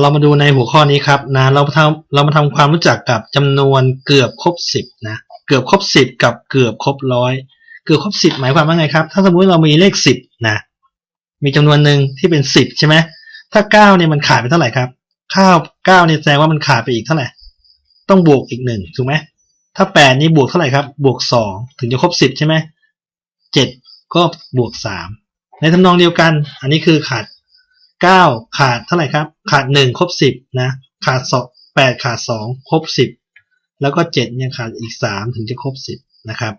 เรามาดูในหัวข้อนี้ครับนะเราทำเรามาทำความรู้จักกับจำนวนเกือบครบสิบนะเกือบครบสิบกับเกือบครบร้อยเกือบครบสิบหมายความว่าไงครับ ถ้าสมมุติเรามีเลขสิบนะมีจำนวนหนึ่งที่เป็นสิบใช่ไหมถ้าเก้าเนี่ยมันขาดไปเท่าไหร่ครับข้าวเก้าเนี่ยแสดงว่ามันขาดไปอีกเท่าไหร่ต้องบวกอีกหนึ่งถูกไหมถ้าแปดนี่บวกเท่าไหร่ครับ บวกสองถึงจะครบสิบใช่ไหมเจ็ดก็บวกสามในทำนองเดียวกัน อันนี้คือขาด เก้าขาดเท่าไหร่ครับ ขาดหนึ่งครบสิบนะ ขาดสองแปดขาดสองครบสิบแล้วก็เจ็ดยังขาดอีกสามถึงจะครบสิบนะครับ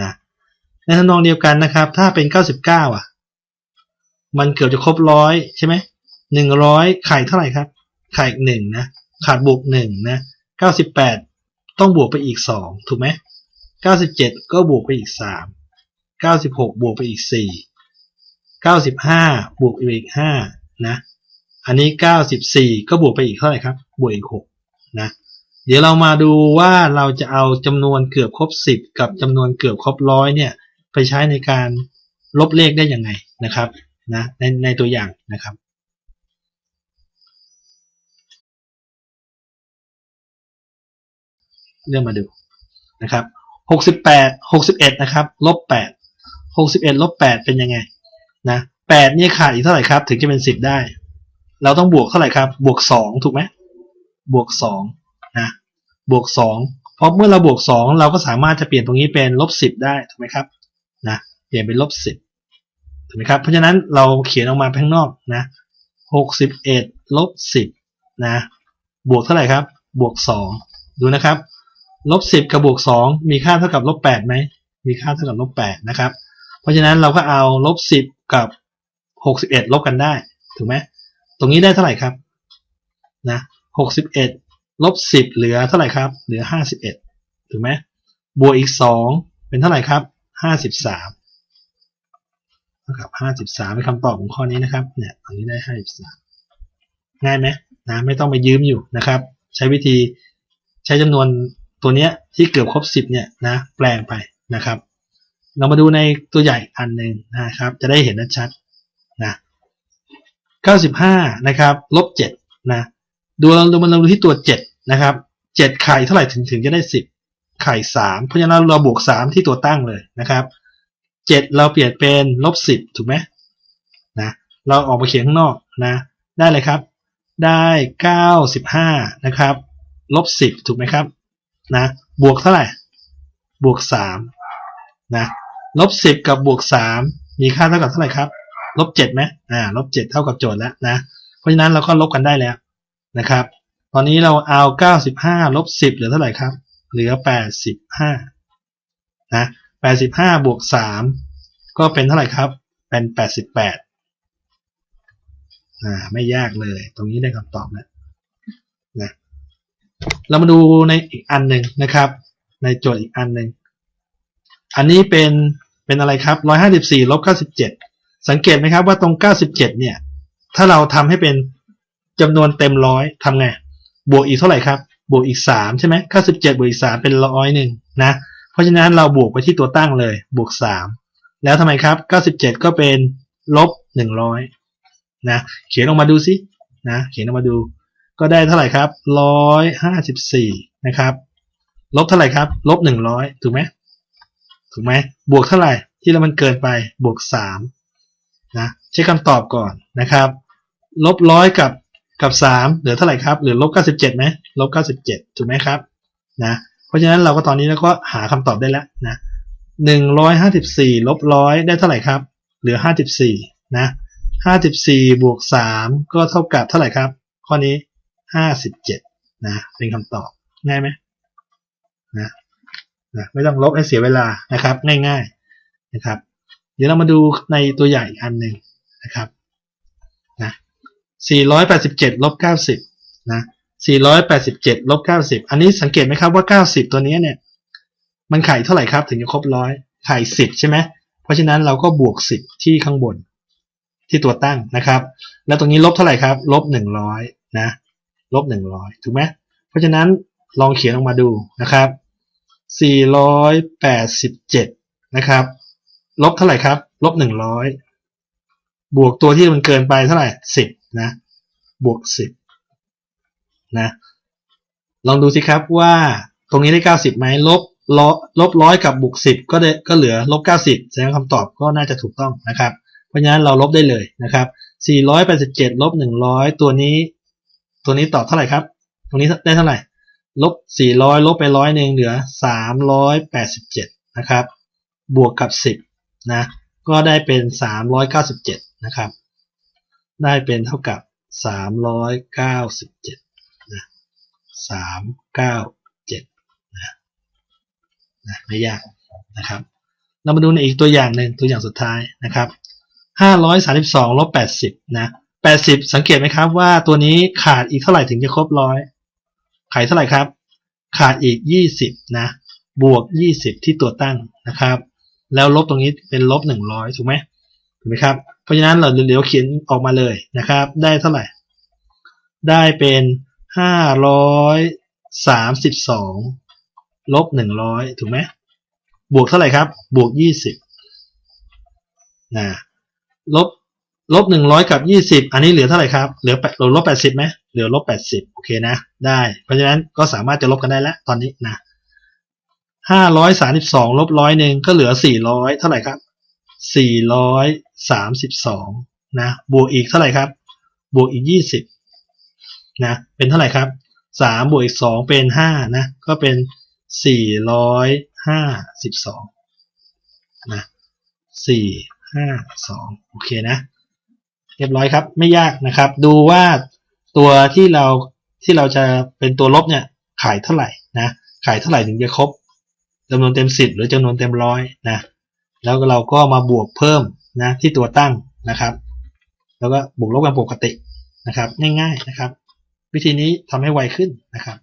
นะในทำนองเดียวกันนะครับ ถ้าเป็นเก้าสิบเก้าอะ มันเกือบจะครบร้อยใช่ไหมหนึ่งร้อยขาดเท่าไหร่ครับ ขาดอีกหนึ่งนะ ขาดบวกหนึ่งนะเก้าสิบแปดต้องบวกไปอีกสองถูกไหมเก้าสิบเจ็ดก็บวกไปอีกสามเก้าสิบหกบวกไปอีกสี่เก้าสิบห้าบวกไปอีกห้า นะอันนี้ 94 ก็บวกไปอีกเท่าไหร่ครับ บวกอีก 6 นะ เดี๋ยวเรามาดูว่าเราจะเอาจำนวนเกือบครบ 10 กับจำนวนเกือบครบร้อยเนี่ย ไปใช้ในการลบเลขได้ยังไงนะครับ นะ ในในตัวอย่างนะครับเรื่องมาดูนะครับ68 61 นะครับ ลบ 8 61 ลบ 8 เป็นยังไง นะ แปดนี่ขาดอีกเท่าไหร่ครับ ถึงจะเป็นสิบได้ เราต้องบวกเท่าไหร่ครับ บวกสองถูกไหมบวกสองนะบวกสองเพราะเมื่อเราบวกสองเราก็สามารถจะเปลี่ยนตรงนี้เป็นลบสิบได้ถูกไหมครับนะเปลี่ยนเป็นลบสิบถูกไหมครับ เพราะฉะนั้นเราเขียนออกมาข้างนอกนะหกสิบเอ็ดลบสิบนะบวกเท่าไหร่ครับ บวกสองดูนะครับลบสิบกับบวกสองมีค่าเท่ากับลบแปดไหมมีค่าเท่ากับลบแปดนะครับ เพราะฉะนั้นเราก็เอาลบสิบกับ หกสิบเอ็ดลบกันได้ถูกไหมตรงนี้ได้เท่าไหร่ครับนะหกสิบเอ็ดลบสิบเหลือเท่าไหร่ครับ เหลือห้าสิบเอ็ดถูกไหมบวกอีกสองเป็นเท่าไหร่ครับห้าสิบสามเท่ากับห้าสิบสามเป็นคำตอบของข้อนี้นะครับเนี่ยตรงนี้ได้ห้าสิบสามง่ายไหมนะไม่ต้องไปยืมอยู่นะครับ ใช้วิธีใช้จำนวนตัวเนี้ยที่เกือบครบสิบเนี่ยนะแปลงไปนะครับ เรามาดูในตัวใหญ่อันหนึ่งนะครับ จะได้เห็นชัด นะ95นะครับลบ7นะดูเราดูมันเราดูที่ตัว 7 นะครับ 7 ไข่เท่าไหร่ถึงถึงจะได้ 10 ไข่ 3 เพราะฉะนั้นเราบวก 3 ที่ตัวตั้งเลยนะครับ 7 เราเปลี่ยนเป็นลบ 10 ถูกไหมนะเราออกมาเขียนข้างนอกนะได้เลยครับ ได้ 95นะครับลบ 10 ถูกไหมครับนะบวกเท่าไหร่ บวก3นะลบ 10 กับบวก 3 มีค่าเท่ากับเท่าไหร่ครับ ลบเจ็ดไหมอ่าลบเจ็ดเท่ากับโจทย์แล้วนะ เพราะฉะนั้นเราก็ลบกันได้แล้วนะครับ ตอนนี้เราเอาเก้าสิบห้าลบสิบเหลือเท่าไหร่ครับ เหลือแปดสิบห้านะแปดสิบห้าบวกสามก็เป็นเท่าไหร่ครับ เป็นแปดสิบแปดอ่าไม่ยากเลย ตรงนี้ได้คำตอบแล้วนะเรามาดูในอีกอันหนึ่งนะครับ ในโจทย์อีกอันหนึ่งอันนี้เป็นเป็นอะไรครับร้อยห้าสิบสี่ลบเก้าสิบเจ็ด สังเกตไหมครับว่าตรง 97 เนี่ย ถ้าเราทำให้เป็นจำนวนเต็มร้อยทำไง บวกอีกเท่าไหร่ครับ บวกอีก 3 ใช่ไหม97 บวกอีก 3 เป็นร้อยหนึ่งนะ เพราะฉะนั้นเราบวกไปที่ตัวตั้งเลย บวก 3 แล้วทำไมครับ 97 ก็เป็นลบ 100 นะ เขียนออกมาดูสิ นะ เขียนออกมาดู ก็ได้เท่าไหร่ครับ 154 นะครับ ลบเท่าไหร่ครับ ลบ 100 ถูกไหม ถูกไหม บวกเท่าไหร่ ที่เรามันเกินไป บวก 3 นะเช็คคำตอบก่อนนะครับ ลบร้อยกับกับสามเหลือเท่าไหร่ครับเหลือลบเก้าสิบเจ็ดไหมลบเก้าสิบเจ็ดถูกไหมครับนะเพราะฉะนั้นเราก็ตอนนี้เราก็หาคำตอบได้แล้วนะหนึ่งร้อยห้าสิบสี่ลบร้อยได้เท่าไหร่ครับ เหลือห้าสิบสี่นะห้าสิบสี่บวกสามก็เท่ากับเท่าไหร่ครับ ข้อนี้ห้าสิบเจ็ดนะเป็นคำตอบง่ายไหมนะนะไม่ต้องลบให้เสียเวลานะครับ ง่ายๆนะครับ ดี๋ยวเรามาดูในตัวใหญ่อันหนึ่งนะครับนะ487ลบ90นะ487ลบ90 อันนี้สังเกตไหมครับว่า 90 ตัวนี้เนี่ย มันไข่เท่าไหร่ครับถึงจะครบร้อยไข่10 ใช่ไหมเพราะฉะนั้นเราก็บวก 10 ที่ข้างบนที่ตัวตั้งนะครับ แล้วตรงนี้ลบเท่าไหร่ครับ ลบ 100นะลบ 100 ถูกไหมเพราะฉะนั้นลองเขียนออกมาดูนะครับ 487 นะครับ ลบเท่าไหร่ครับ ลบหนึ่งร้อยบวกตัวที่มันเกินไปเท่าไหร่สิบนะ บวกสิบนะ ลองดูสิครับว่าตรงนี้ได้เก้าสิบไหมลบร้อลบร้อยกับบวกสิบก็ได้ก็เหลือลบเก้าสิบแสดงคำตอบก็น่าจะถูกต้องนะครับ เพราะฉะนั้นเราลบได้เลยนะครับสี่ร้อยแปดสิบเจ็ดลบหนึ่งร้อยตัวนี้ ตัวนี้ตอบเท่าไหร่ครับ ตรงนี้ได้เท่าไหร่ลบสี่ร้อยลบไปร้อยหนึ่งเหลือสามร้อยแปดสิบเจ็ดนะครับ บวกกับสิบ นะก็ได้เป็นสามร้อยเก้าสิบเจ็ดนะครับ ได้เป็นเท่ากับสามร้อยเก้าสิบเจ็ดนะสามเก้าเจ็ดนะนะไม่ยากนะครับ เรามาดูในอีกตัวอย่างหนึ่งตัวอย่างสุดท้ายนะครับห้าร้อยสามสิบสองลบแปดสิบนะแปดสิบสังเกตไหมครับว่าตัวนี้ขาดอีกเท่าไหร่ถึงจะครบร้อยขายเท่าไหร่ครับ ขาดอีกยี่สิบนะ บวกยี่สิบที่ตัวตั้งนะครับ แล้วลบตรงนี้เป็นลบหนึ่งร้อยถูกไหมถูกไหมครับ เพราะฉะนั้นเราเดี๋ยวเขียนออกมาเลยนะครับ ได้เท่าไหร่ ได้เป็นห้าร้อยสามสิบสองลบหนึ่งร้อยถูกไหมบวกเท่าไหร่ครับ บวกยี่สิบนะลบลบหนึ่งร้อยกับยี่สิบอันนี้เหลือเท่าไหร่ครับ เหลือแปดเหลือลบแปดสิบไหมเหลือลบแปดสิบโอเคนะ ได้ เพราะฉะนั้นก็สามารถจะลบกันได้แล้วตอนนี้นะ ห้าร้อยสามสิบสองลบร้อยหนึ่งก็เหลือสี่ร้อยเท่าไหร่ครับสี่ร้อยสามสิบสองนะบวกอีกเท่าไหร่ครับ บวกอีกยี่สิบนะเป็นเท่าไหร่ครับสามบวกอีกสองเป็นห้านะก็เป็นสี่ร้อยห้าสิบสองนะสี่ห้าสองโอเคนะ เรียบร้อยครับไม่ยากนะครับ ดูว่าตัวที่เราที่เราจะเป็นตัวลบเนี่ยขายเท่าไหร่นะขายเท่าไหร่ถึงจะครบ จำนวนเต็มสิบหรือจำนวนเต็มร้อยนะแล้วเราก็มาบวกเพิ่มนะที่ตัวตั้งนะครับ แล้วก็บวกลบกันปกตินะครับ ง่ายๆนะครับ วิธีนี้ทำให้ไวขึ้นนะครับ